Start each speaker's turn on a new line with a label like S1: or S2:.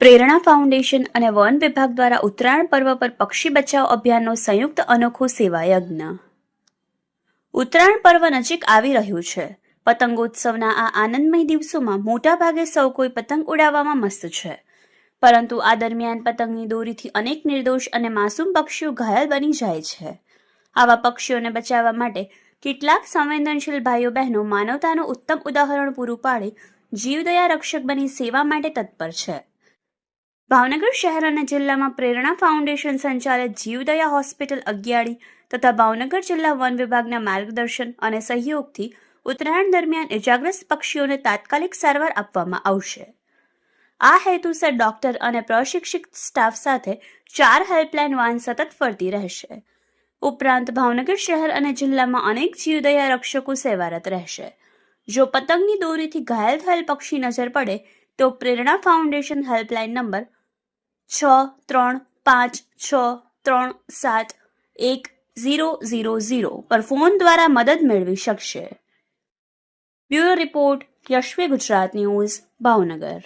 S1: પ્રેરણા ફાઉન્ડેશન અને વન વિભાગ દ્વારા ઉત્તરાયણ પર્વ પર પક્ષી બચાવ અભિયાનનો સંયુક્ત અનોખો સેવા યજ્ઞ. ઉત્તરાયણ પર્વ નજીક આવી રહ્યું છે. પતંગોત્સવના આ આનંદમય દિવસોમાં મોટાભાગે સૌ કોઈ પતંગ ઉડાવવામાં મસ્ત છે. પરંતુ આ દરમિયાન પતંગની દોરીથી અનેક નિર્દોષ અને માસૂમ પક્ષીઓ ઘાયલ બની જાય છે. આવા પક્ષીઓને બચાવવા માટે કેટલાક સંવેદનશીલ ભાઈઓ બહેનો માનવતાનું ઉત્તમ ઉદાહરણ પૂરું પાડી જીવદયા રક્ષક બની સેવા માટે તત્પર છે. ભાવનગર શહેર અને જિલ્લામાં પ્રેરણા ફાઉન્ડેશન સંચાલિત જીવદયા હોસ્પિટલ અગિયાળી તથા ભાવનગર જિલ્લા વન વિભાગના માર્ગદર્શન અને સહયોગથી ઉત્તરાયણ દરમિયાન ઇજાગ્રસ્ત પક્ષીઓને તાત્કાલિક સારવાર આપવામાં આવશે. આ હેતુસર ડોક્ટર અને પ્રશિક્ષિત સ્ટાફ સાથે ચાર હેલ્પલાઇન વાન સતત ફરતી રહેશે. ઉપરાંત ભાવનગર શહેર અને જિલ્લામાં અનેક જીવદયા રક્ષકો સેવારત રહેશે. જો પતંગની દોરીથી ઘાયલ થયેલ પક્ષી નજર પડે, તો પ્રેરણા ફાઉન્ડેશન હેલ્પલાઇન નંબર છ ત્રણ પાંચ છ ત્રણ સાત એક ઝીરો ઝીરો ઝીરો પર ફોન દ્વારા મદદ મેળવી શકશે. Bureau report Yashvi Gujarat news, Bhavnagar.